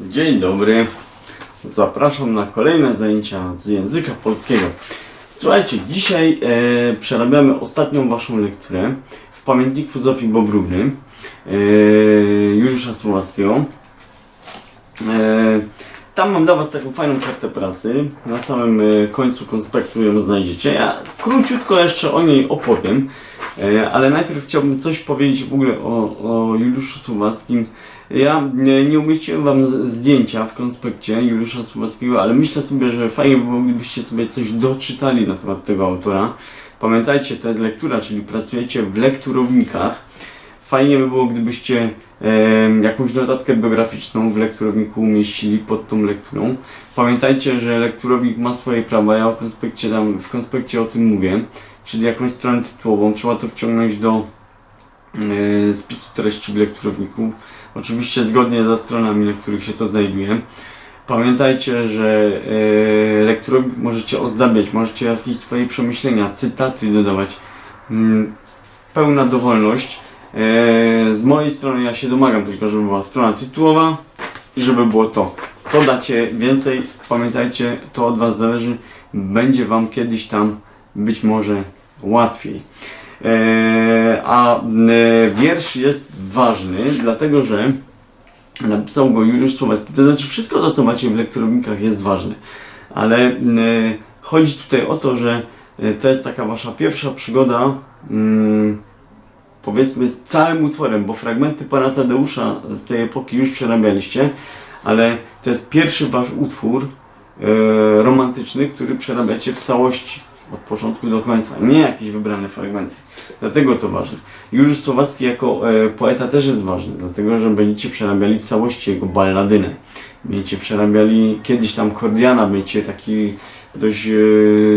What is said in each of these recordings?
Dzień dobry. Zapraszam na kolejne zajęcia z języka polskiego. Słuchajcie, dzisiaj e, przerabiamy ostatnią Waszą lekturę w pamiętniku Zofii Bobrówny e, Juliusza Słowackiego. E, tam mam dla Was taką fajną kartę pracy. Na samym e, końcu konspektu ją znajdziecie. Ja króciutko jeszcze o niej opowiem, e, ale najpierw chciałbym coś powiedzieć w ogóle o, o Juliuszu Słowackim. Ja nie, nie umieściłem Wam zdjęcia w konspekcie Juliusza Słowackiego, ale myślę sobie, że fajnie by było, gdybyście sobie coś doczytali na temat tego autora. Pamiętajcie, to jest lektura, czyli pracujecie w lekturownikach. Fajnie by było, gdybyście em, jakąś notatkę biograficzną w lekturowniku umieścili pod tą lekturą. Pamiętajcie, że lekturownik ma swoje prawa, ja o konspekcie tam, w konspekcie o tym mówię, czyli jakąś stronę tytułową, trzeba to wciągnąć do e, spisu treści w lekturowniku. Oczywiście zgodnie ze stronami, na których się to znajduje. Pamiętajcie, że e, możecie ozdabiać, możecie jakieś swoje przemyślenia, cytaty dodawać. Mm, pełna dowolność. E, z mojej strony ja się domagam tylko, żeby była strona tytułowa i żeby było to. Co dacie więcej, pamiętajcie, to od Was zależy. Będzie Wam kiedyś tam być może łatwiej. E, a e, wiersz jest ważny, dlatego że napisał go Juliusz Słowacki. To znaczy, wszystko to, co macie w lekturownikach, jest ważne. Ale e, chodzi tutaj o to, że to jest taka wasza pierwsza przygoda, mm, powiedzmy, z całym utworem, bo fragmenty pana Tadeusza z tej epoki już przerabialiście, ale to jest pierwszy wasz utwór romantyczny, który przerabiacie w całości. Od początku do końca, nie jakieś wybrane fragmenty. Dlatego to ważne. Juliusz Słowacki jako e, poeta też jest ważny, dlatego że będziecie przerabiali w całości jego balladynę. Będziecie przerabiali kiedyś tam Kordiana, będziecie taki dość e,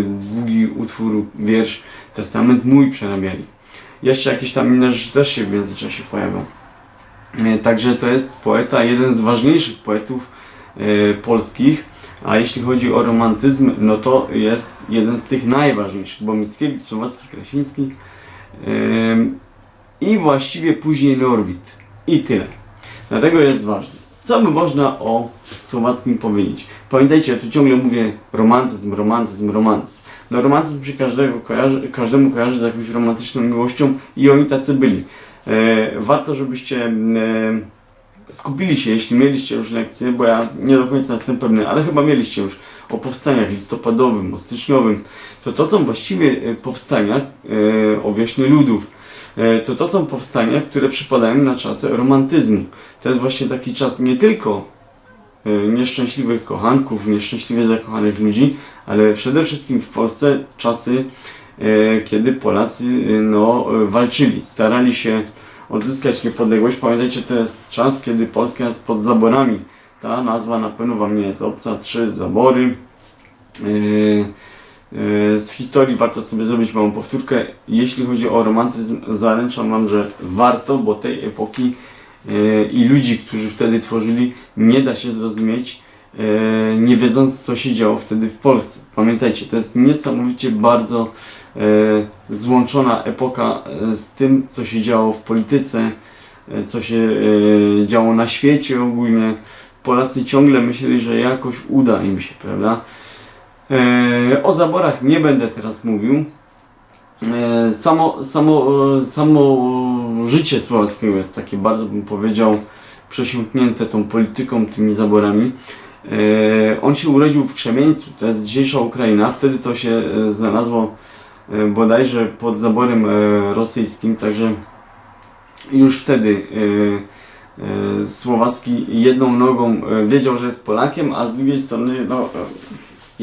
długi utwór, wiersz, Testament mój przerabiali. Jeszcze jakieś tam inne rzeczy też się w międzyczasie pojawią. E, Także to jest poeta, jeden z ważniejszych poetów e, polskich. A jeśli chodzi o romantyzm, no to jest jeden z tych najważniejszych, bo Mickiewicz, Słowacki, Krasiński ym, i właściwie później Norwid. I tyle. Dlatego jest ważny. Co by można o Słowackim powiedzieć? Pamiętajcie, ja tu ciągle mówię romantyzm, romantyzm, romantyzm. No romantyzm się każdego kojarzy, każdemu kojarzy z jakąś romantyczną miłością i oni tacy byli. E, warto, żebyście e, skupili się, jeśli mieliście już lekcje, bo ja nie do końca jestem pewny, ale chyba mieliście już o powstaniach listopadowym, o styczniowym, to to są właściwie e, powstania e, o wiośnie ludów. E, To to są powstania, które przypadają na czasy romantyzmu. To jest właśnie taki czas nie tylko nieszczęśliwych kochanków, nieszczęśliwie zakochanych ludzi, ale przede wszystkim w Polsce czasy, kiedy Polacy no, walczyli, starali się odzyskać niepodległość. Pamiętajcie, to jest czas, kiedy Polska jest pod zaborami. Ta nazwa na pewno Wam nie jest obca. Trzy zabory. Yy, yy, z historii warto sobie zrobić małą powtórkę. Jeśli chodzi o romantyzm, zaręczam Wam, że warto, bo tej epoki yy, i ludzi, którzy wtedy tworzyli, nie da się zrozumieć, yy, nie wiedząc, co się działo wtedy w Polsce. Pamiętajcie, to jest niesamowicie bardzo złączona epoka e, z tym, co się działo w polityce, e, co się e, działo na świecie ogólnie. Polacy ciągle myśleli, że jakoś uda im się, prawda? E, o zaborach nie będę teraz mówił. E, samo, samo, e, samo życie Słowackiego jest takie bardzo, bym powiedział, przesiąknięte tą polityką, tymi zaborami. E, on się urodził w Krzemieńcu, to jest dzisiejsza Ukraina. Wtedy to się e, znalazło e, bodajże pod zaborem e, rosyjskim, także już wtedy e, e, Słowacki jedną nogą e, wiedział, że jest Polakiem, a z drugiej strony no, e,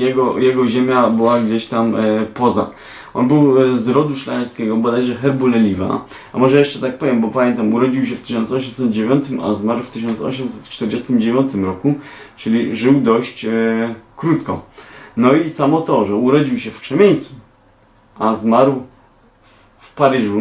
jego, jego ziemia była gdzieś tam e, poza. On był e, z rodu szlacheckiego, bodajże herbu Leliwa, a może jeszcze tak powiem, bo pamiętam, urodził się w 1809, a zmarł w 1849 roku, czyli żył dość e, krótko. No i samo to, że urodził się w Krzemieńcu, a zmarł w- Paryżu,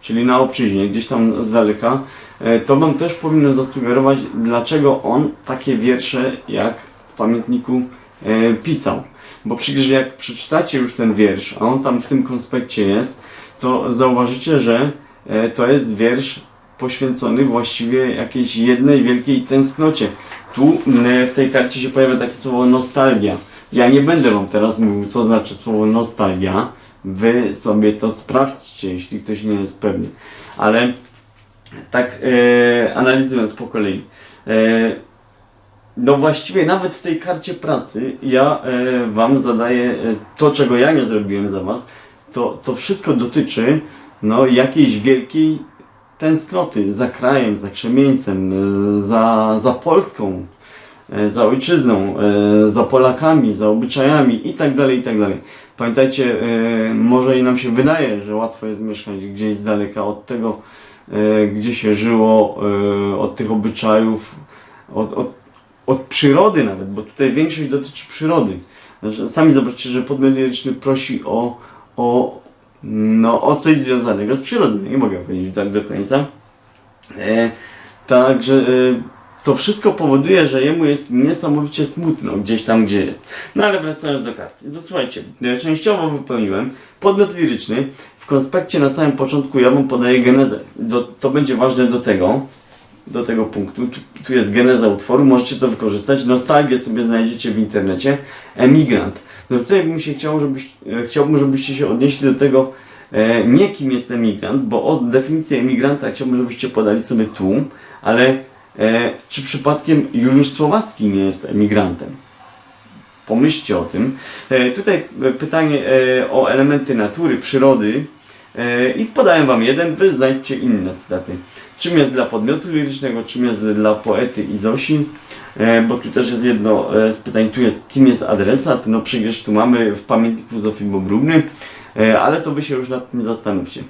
czyli na obczyźnie, gdzieś tam z daleka, e, to Wam też powinno zasugerować, dlaczego on takie wiersze jak w pamiętniku e, pisał. Bo przecież jak przeczytacie już ten wiersz, a on tam w tym konspekcie jest, to zauważycie, że e, to jest wiersz poświęcony właściwie jakiejś jednej wielkiej tęsknocie. Tu w tej karcie się pojawia takie słowo nostalgia. Ja nie będę wam teraz mówił, co znaczy słowo nostalgia. Wy sobie to sprawdźcie, jeśli ktoś nie jest pewny. Ale tak e, analizując po kolei. E, no właściwie nawet w tej karcie pracy ja e, wam zadaję e, to, czego ja nie zrobiłem za was. To, to wszystko dotyczy no, jakiejś wielkiej tęsknoty za krajem, za krzemieńcem, e, za, za Polską, e, za ojczyzną, za Polakami, za obyczajami i tak Pamiętajcie, e, może i nam się wydaje, że łatwo jest mieszkać gdzieś z daleka od tego, e, gdzie się żyło, e, od tych obyczajów, od, od, od przyrody nawet, bo tutaj większość dotyczy przyrody. Sami zobaczcie, że podmiot prosi o, o, no, o coś związanego z przyrodą. Nie mogę powiedzieć tak do końca. Także to wszystko powoduje, że jemu jest niesamowicie smutno gdzieś tam, gdzie jest. No ale wracając do karty. To słuchajcie, e, częściowo wypełniłem podmiot liryczny. W konspekcie na samym początku ja wam podaję genezę. Do, to będzie ważne do tego, do tego punktu. Tu, tu jest geneza utworu, możecie to wykorzystać. Nostalgię sobie znajdziecie w internecie. Emigrant. No tutaj bym się chciał, żebyś, e, chciałbym, żebyście się odnieśli do tego, e, nie kim jest emigrant, bo od definicji emigranta chciałbym, żebyście podali sobie tu, ale e, czy przypadkiem Juliusz Słowacki nie jest emigrantem? Pomyślcie o tym. E, tutaj e, pytanie e, o elementy natury, przyrody e, i podaję Wam jeden, Wy znajdźcie inne cytaty. Czym jest dla podmiotu lirycznego, czym jest dla poety i Zosi, e, bo tu też jest jedno e, z pytań, tu jest kim jest adresat, no przecież tu mamy w pamiętniku Zofii Bobrówny, e, ale to Wy się już nad tym zastanówcie.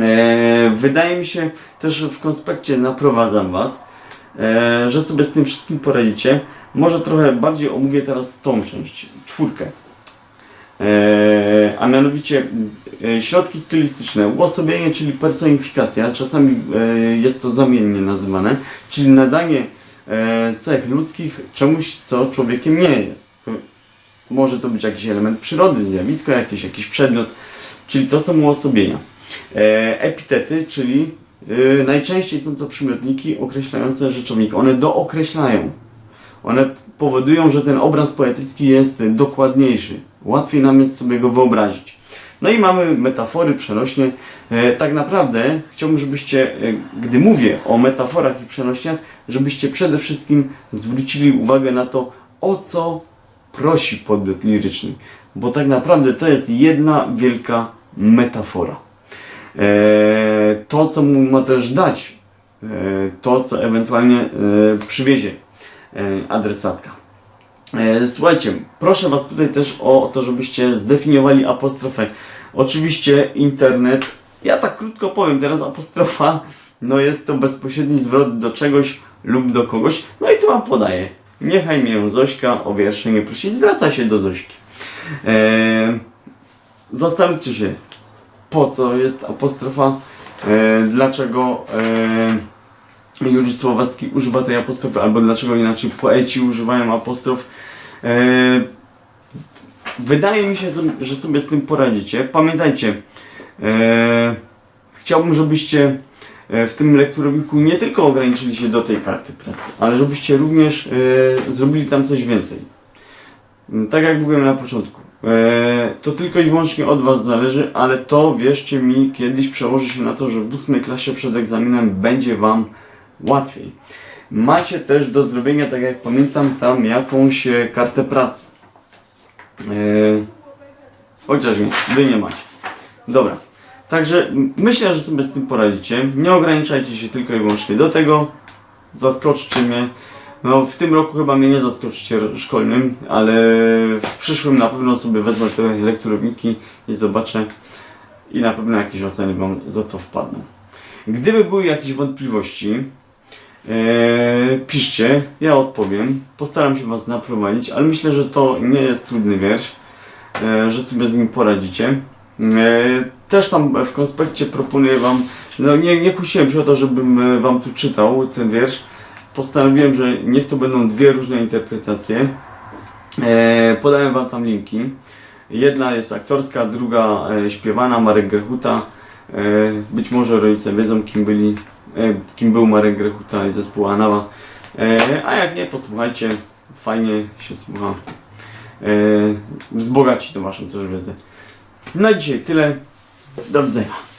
E, wydaje mi się, też w konspekcie naprowadzam Was, że sobie z tym wszystkim poradzicie. Może trochę bardziej omówię teraz tą część, czwórkę. E, a mianowicie e, środki stylistyczne, uosobienie, czyli personifikacja, czasami e, jest to zamiennie nazywane, czyli nadanie e, cech ludzkich czemuś, co człowiekiem nie jest. Może to być jakiś element przyrody, zjawisko jakieś, jakiś przedmiot, czyli to są uosobienia. E, epitety, czyli e, najczęściej są to przymiotniki określające rzeczownik. One dookreślają. One powodują, że ten obraz poetycki jest dokładniejszy. Łatwiej nam jest sobie go wyobrazić. No i mamy metafory przenośnie. E, tak naprawdę chciałbym, żebyście, e, gdy mówię o metaforach i przenośniach, żebyście przede wszystkim zwrócili uwagę na to, o co prosi podmiot liryczny. Bo tak naprawdę to jest jedna wielka metafora. E, to, co mu ma też dać, e, to, co ewentualnie e, przywiezie adresatka. Słuchajcie, proszę Was tutaj też o to, żebyście zdefiniowali apostrofę. Oczywiście internet, ja tak krótko powiem teraz, apostrofa, no jest to bezpośredni zwrot do czegoś lub do kogoś. No i tu Wam podaję. Niechaj mnie Zośka o wiersze nie prosi, zwraca się do Zośki. E, zastanówcie się, po co jest apostrofa, e, dlaczego e, Słowacki używa tej apostrofy, albo dlaczego inaczej poeci używają apostrof. E, wydaje mi się, że sobie z tym poradzicie. Pamiętajcie, e, chciałbym, żebyście e, w tym lekturowniku nie tylko ograniczyli się do tej karty pracy, ale żebyście również e, zrobili tam coś więcej. Tak jak mówiłem na początku, to tylko i wyłącznie od Was zależy, ale to wierzcie mi, kiedyś przełoży się na to, że w ósmej klasie przed egzaminem będzie Wam łatwiej. Macie też do zrobienia, tak jak pamiętam, tam jakąś e, kartę pracy. E, chociaż nie, Wy nie macie. Dobra. Także myślę, że sobie z tym poradzicie. Nie ograniczajcie się tylko i wyłącznie do tego. Zaskoczcie mnie. No, w tym roku chyba mnie nie zaskoczycie szkolnym, ale w przyszłym na pewno sobie wezmę te lekturowniki i zobaczę i na pewno jakieś oceny Wam za to wpadną. Gdyby były jakieś wątpliwości, e, piszcie, ja odpowiem. Postaram się Was naprowadzić, ale myślę, że to nie jest trudny wiersz, e, że sobie z nim poradzicie. E, też tam w konspekcie proponuję Wam, no nie, nie kusiłem się o to, żebym Wam tu czytał ten wiersz, postanowiłem, że niech to będą dwie różne interpretacje. E, podałem Wam tam linki. Jedna jest aktorska, druga e, śpiewana, Marek Grechuta. E, być może rodzice wiedzą, kim byli e, kim był Marek Grechuta i zespół Anała. E, a jak nie, posłuchajcie, fajnie się słucha. E, wzbogaci to waszą też wiedzę. Na dzisiaj tyle. Do widzenia.